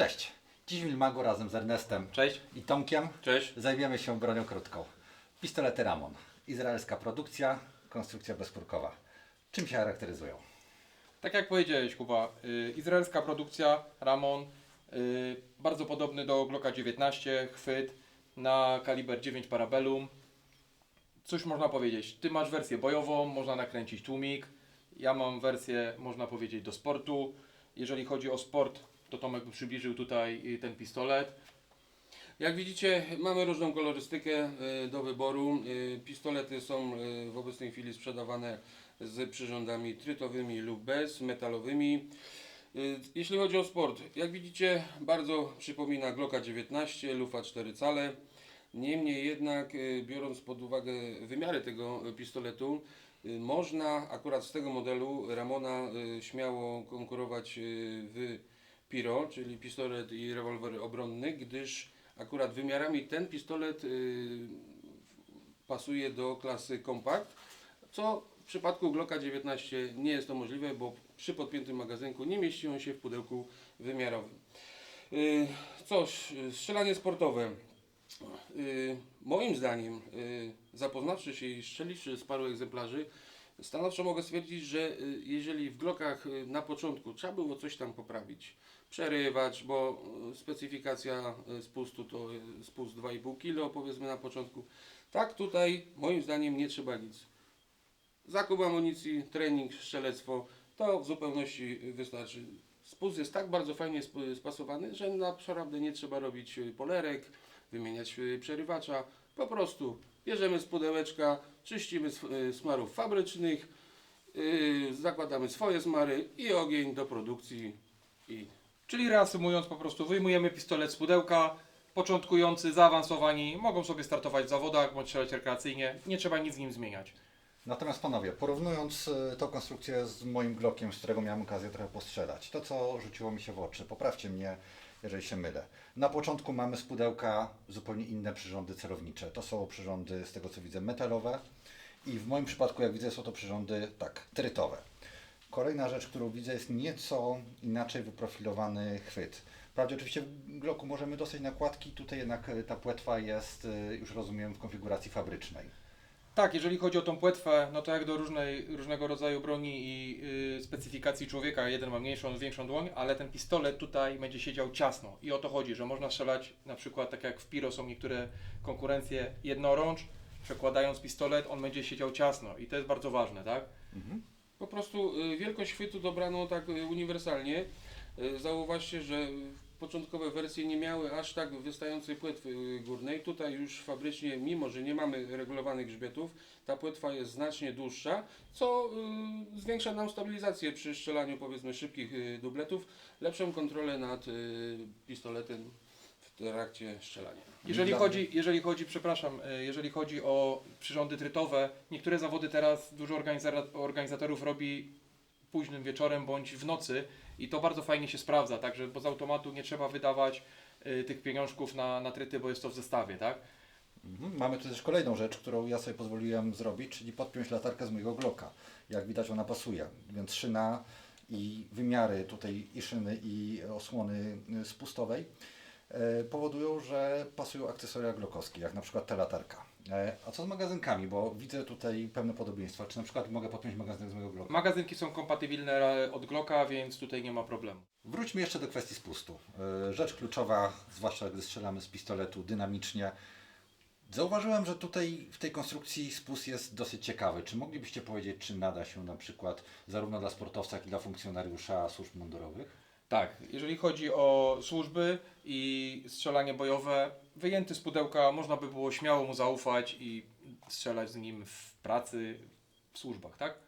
Cześć. Dziś w Wilmagu razem z Ernestem Cześć. i Tomkiem Cześć. zajmiemy się bronią krótką. Pistolety Ramon. Izraelska produkcja, konstrukcja bezkurkowa. Czym się charakteryzują? Tak jak powiedziałeś, Kuba, y, izraelska produkcja Ramon, y, bardzo podobny do Glocka 19, chwyt na kaliber 9 Parabellum. Cóż można powiedzieć? Ty masz wersję bojową, można nakręcić tłumik. Ja mam wersję, można powiedzieć, do sportu. Jeżeli chodzi o sport, to Tomek przybliżył tutaj y, ten pistolet. Jak widzicie, mamy różną kolorystykę y, do wyboru. Y, Pistolety są w obecnej chwili sprzedawane z przyrządami trytowymi lub bez, metalowymi. Jeśli chodzi o sport, jak widzicie, bardzo przypomina Glocka 19, lufa 4 cale. Niemniej jednak, biorąc pod uwagę wymiary tego pistoletu, można akurat z tego modelu Ramona śmiało konkurować w Piro, czyli pistolet i rewolwer obronny, gdyż akurat wymiarami ten pistolet y, pasuje do klasy kompakt, co w przypadku Glocka 19 nie jest to możliwe, bo przy podpiętym magazynku nie mieści on się w pudełku wymiarowym. Y, Cóż, y, strzelanie sportowe. Moim zdaniem, zapoznawszy się i strzeliwszy z paru egzemplarzy, stanowczo mogę stwierdzić, że jeżeli w Glockach na początku trzeba było coś tam poprawić, przerywać, bo y, specyfikacja y, spustu to y, spust 2,5 kg powiedzmy na początku, tak tutaj moim zdaniem nie trzeba nic. Zakup amunicji, trening, strzelectwo, to w zupełności wystarczy. Spust jest tak bardzo fajnie sp- spasowany, że naprawdę nie trzeba robić polerek, wymieniać przerywacza. Po prostu bierzemy z pudełeczka, czyścimy smarów fabrycznych, zakładamy swoje smary i ogień do produkcji i Czyli reasumując, po prostu wyjmujemy pistolet z pudełka. Początkujący, zaawansowani mogą sobie startować w zawodach bądź strzelać rekreacyjnie. Nie trzeba nic z nim zmieniać. Natomiast panowie, porównując y, tą konstrukcję z moim Glockiem, z którego miałem okazję trochę postrzelać, to co rzuciło mi się w oczy, poprawcie mnie, jeżeli się mylę. Na początku mamy z pudełka zupełnie inne przyrządy celownicze. To są przyrządy, z tego co widzę, metalowe i w moim przypadku, jak widzę, są to przyrządy, tak, trytowe. Kolejna rzecz, którą widzę, jest nieco inaczej wyprofilowany chwyt. Wprawdzie oczywiście w Glocku możemy dostać nakładki, tutaj jednak y, ta płetwa jest, y, już rozumiem, w konfiguracji fabrycznej. Tak, jeżeli chodzi o tą płetwę, no to jak do różnej, różnego rodzaju broni i y, specyfikacji człowieka, jeden ma mniejszą, większą dłoń, ale ten pistolet tutaj będzie siedział ciasno. I o to chodzi, że można strzelać na przykład tak jak w Piro są niektóre konkurencje jednorącz, przekładając pistolet, on będzie siedział ciasno i to jest bardzo ważne, tak? Po prostu y, wielkość chwytu dobrano tak y, uniwersalnie. Y, Zauważcie, że początkowe wersje nie miały aż tak wystającej płetwy górnej. Tutaj już fabrycznie, mimo że nie mamy regulowanych grzbietów, ta płetwa jest znacznie dłuższa, co zwiększa nam stabilizację przy strzelaniu powiedzmy szybkich dubletów, lepszą kontrolę nad pistoletem trakcie strzelania. Jeżeli chodzi, jeżeli chodzi, przepraszam, y, jeżeli chodzi o przyrządy trytowe, niektóre zawody teraz dużo organiza- organizatorów robi późnym wieczorem bądź w nocy i to bardzo fajnie się sprawdza, także bo z automatu nie trzeba wydawać y, tych pieniążków na, na tryty, bo jest to w zestawie, tak? Mhm. Mamy tu też kolejną rzecz, którą ja sobie pozwoliłem zrobić, czyli podpiąć latarkę z mojego Glocka. Jak widać ona pasuje, więc szyna i wymiary tutaj i szyny i osłony y, spustowej e, powodują, że pasują akcesoria glockowskie, jak na przykład ta latarka. E, A co z magazynkami, bo widzę tutaj pewne podobieństwa. Czy na przykład mogę podpiąć magazynek z mojego Glocka? Magazynki są kompatybilne e, od Glocka, więc tutaj nie ma problemu. Wróćmy jeszcze do kwestii spustu. E, Rzecz kluczowa, zwłaszcza gdy strzelamy z pistoletu dynamicznie. Zauważyłem, że tutaj w tej konstrukcji spust jest dosyć ciekawy. Czy moglibyście powiedzieć, czy nada się na przykład zarówno dla sportowca, jak i dla funkcjonariusza służb mundurowych? Tak, jeżeli chodzi o służby i strzelanie bojowe, wyjęty z pudełka można by było śmiało mu zaufać i strzelać z nim w pracy, w służbach, tak?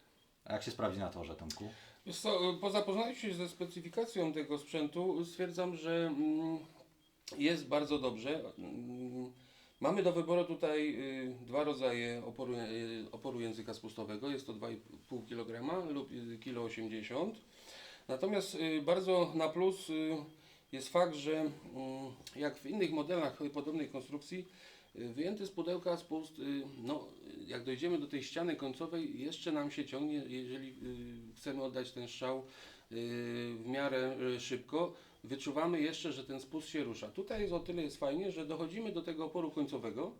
A jak się sprawdzi na torze, Tomku? Wiesz co, po zapoznaniu się ze specyfikacją tego sprzętu stwierdzam, że mm, jest bardzo dobrze. Mm, Mamy do wyboru tutaj y, dwa rodzaje oporu, y, oporu języka spustowego. Jest to 2,5 kg lub y, kilo 80 Natomiast y, bardzo na plus y, jest fakt, że mm, jak w innych modelach podobnej konstrukcji, y, wyjęty z pudełka spust, no, jak dojdziemy do tej ściany końcowej, jeszcze nam się ciągnie, jeżeli chcemy oddać ten strzał w miarę szybko, wyczuwamy jeszcze, że ten spust się rusza. Tutaj jest o tyle jest fajnie, że dochodzimy do tego oporu końcowego.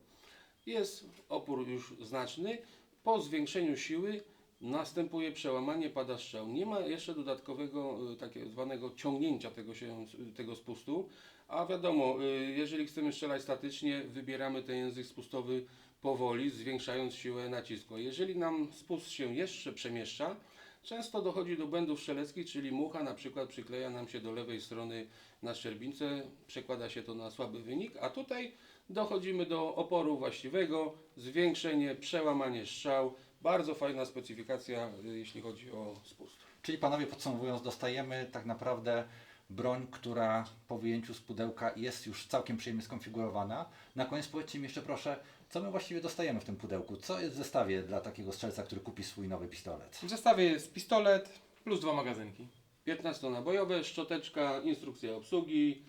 Jest opór już znaczny. Po zwiększeniu siły następuje przełamanie, pada strzał. Nie ma jeszcze dodatkowego takiego zwanego ciągnięcia tego, się, tego spustu. A wiadomo, y, jeżeli chcemy strzelać statycznie, wybieramy ten język spustowy powoli, zwiększając siłę nacisku. Jeżeli nam spust się jeszcze przemieszcza, często dochodzi do błędów strzeleckich, czyli mucha na przykład przykleja nam się do lewej strony na szczerbince, przekłada się to na słaby wynik, a tutaj dochodzimy do oporu właściwego, zwiększenie, przełamanie strzał. Bardzo fajna specyfikacja, y, jeśli chodzi o spust. Czyli panowie podsumowując, dostajemy tak naprawdę broń, która po wyjęciu z pudełka jest już całkiem przyjemnie skonfigurowana. Na koniec powiedzcie mi jeszcze proszę, co my właściwie dostajemy w tym pudełku? Co jest w zestawie dla takiego strzelca, który kupi swój nowy pistolet? W zestawie jest pistolet plus dwa magazynki. 15-nabojowe, szczoteczka, instrukcja obsługi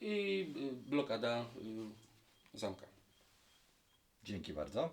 i y, blokada y, zamka. Dzięki bardzo.